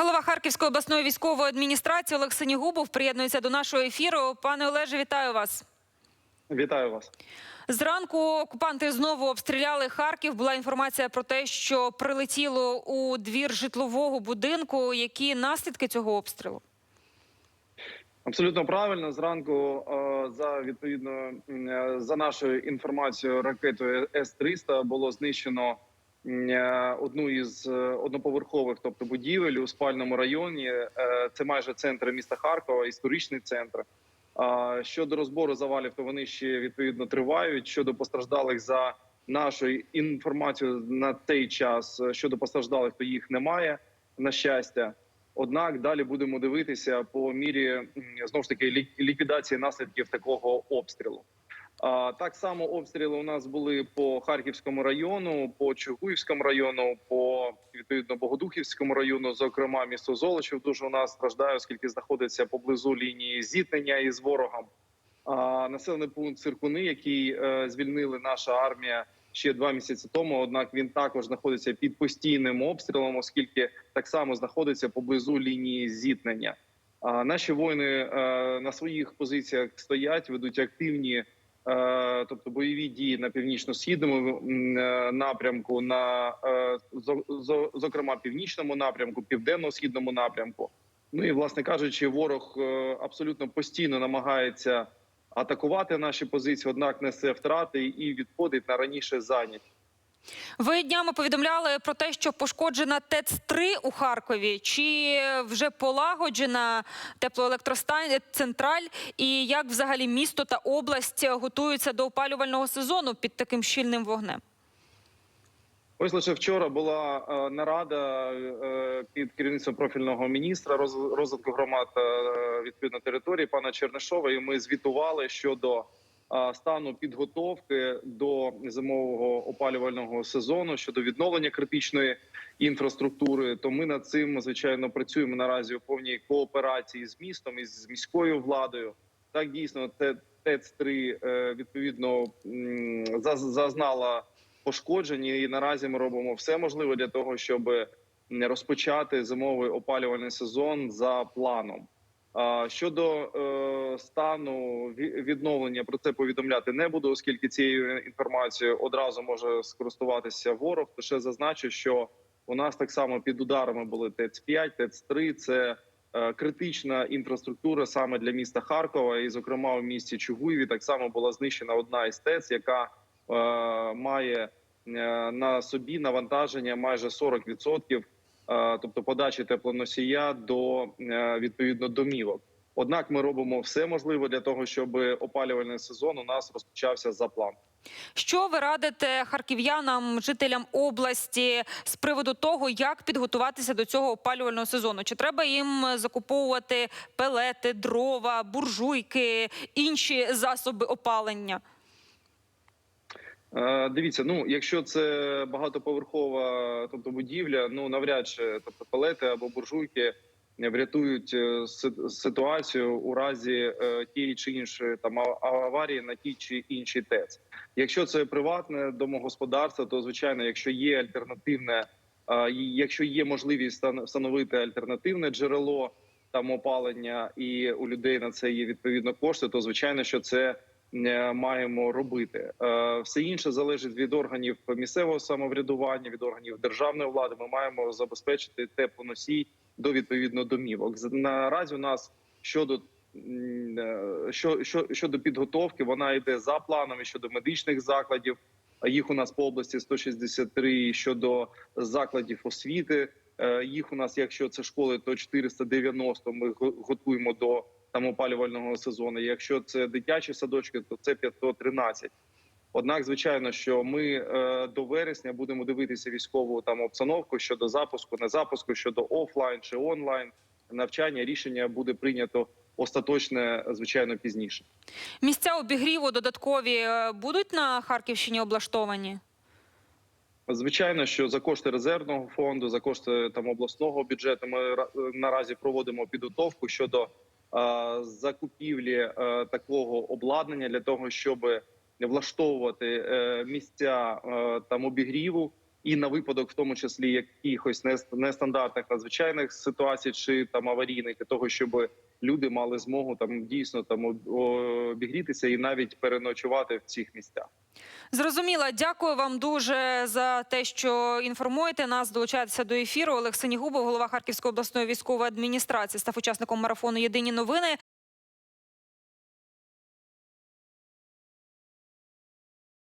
Голова Харківської обласної військової адміністрації Олег Синігубов приєднується до нашого ефіру. Пане Олеже, вітаю вас. Вітаю вас. Зранку окупанти знову обстріляли Харків. Була інформація про те, що прилетіло у двір житлового будинку. Які наслідки цього обстрілу? Абсолютно правильно. Зранку е, за відповідно е, за нашою інформацією, ракетою С 300 було знищено одну із е, одноповерхових, тобто будівель у спальному районі. Е, Це майже центр міста Харкова, історичний центр. Щодо розбору завалів, то вони ще відповідно тривають. Щодо постраждалих за нашою інформацією на цей час е, щодо постраждалих, то їх немає на щастя. Однак далі будемо дивитися по мірі знову ж таки лі- ліквідації наслідків такого обстрілу. Так само обстріли у нас були по Харківському району, по Чугуївському району, по відповідно Богодухівському району. Зокрема, місто Золочів дуже у нас страждає, оскільки знаходиться поблизу лінії зіткнення із ворогом. Населений пункт Циркуни, який е, звільнили наша армія ще два місяці тому. Однак він також знаходиться під постійним обстрілом, оскільки так само знаходиться поблизу лінії зіткнення. Наші воїни е, на своїх позиціях стоять, ведуть активні, тобто бойові дії на північно-східному е, напрямку, на е, зо- зо- зокрема північному напрямку, південно-східному напрямку. Ну і власне кажучи, ворог е, абсолютно постійно намагається атакувати наші позиції однак несе втрати і відходить на раніше зайняті. Ви днями повідомляли про те, що пошкоджена ТЕЦ-3 у Харкові. Чи вже полагоджена теплоелектроцентраль? І як взагалі місто та область готуються до опалювального сезону під таким щільним вогнем? Ось лише вчора була е, нарада е, під керівництвом профільного міністра роз- розвитку громад е, відповідно території пана Чернишова. І ми звітували щодо е, стану підготовки до зимового опалювального сезону щодо відновлення критичної інфраструктури. То ми над цим звичайно працюємо наразі у повній кооперації з містом і з міською владою. Так дійсно, те ТЕЦ 3 відповідно м, зазнала пошкоджені, і наразі ми робимо все можливе для того, щоб розпочати зимовий опалювальний сезон за планом. Щодо е, стану ві- відновлення про це повідомляти не буду, оскільки цією інформацією одразу може скористуватися ворог. То ще зазначу, що у нас так само під ударами були ТЕЦ 5 ТЕЦ 3 Це е, критична інфраструктура саме для міста Харкова, і зокрема у місті Чугуєві. Так само була знищена одна із ТЕЦ, яка е, має на собі навантаження майже 40%, е, тобто подачі теплоносія до е, відповідно домівок. Однак ми робимо все можливе для того, щоб опалювальний сезон у нас розпочався за план. Що ви радите харків'янам, жителям області з приводу того, як підготуватися до цього опалювального сезону? Чи треба їм закуповувати пелети, дрова, буржуйки, інші засоби опалення? Е, Дивіться, ну якщо це багатоповерхова, тобто будівля, ну навряд чи тобто палети або буржуйки врятують е, ситуацію у разі е, тієї чи іншої там аварії на тій чи іншій ТЕЦ. Якщо це приватне домогосподарство, то звичайно, якщо є альтернативне, якщо є можливість стан- встановити альтернативне джерело там опалення, і у людей на це є відповідно кошти, то звичайно, що це маємо робити. Е, Все інше залежить від органів місцевого самоврядування, від органів державної влади. Ми маємо забезпечити теплоносій до відповідно домівок. Наразі у нас щодо е, що, що щодо підготовки, вона йде за планами щодо медичних закладів. Їх у нас по області 163 щодо закладів освіти. е, Їх у нас, якщо це школи, то 490. Ми готуємо до там опалювального сезону. Якщо це дитячі садочки, то це 513. Однак, звичайно, що ми е, до вересня будемо дивитися військову там обстановку щодо запуску, не запуску, щодо офлайн чи онлайн навчання. Рішення буде прийнято остаточне, звичайно, пізніше. Місця обігріву додаткові е, будуть на Харківщині облаштовані? Звичайно, що за кошти резервного фонду, за кошти там обласного бюджету, ми ра- наразі проводимо підготовку щодо е, закупівлі е, такого обладнання для того, щоб влаштовувати е, місця е, там обігріву і на випадок, в тому числі якихось нест- нестандартних надзвичайних ситуацій чи там аварійних, для того, щоб люди мали змогу там дійсно там обігрітися і навіть переночувати в цих місцях. Зрозуміла. Дякую вам дуже за те, що інформуєте нас. Долучаєтеся до ефіру. Олег Синігубов, голова Харківської обласної військової адміністрації, став учасником марафону Єдині новини.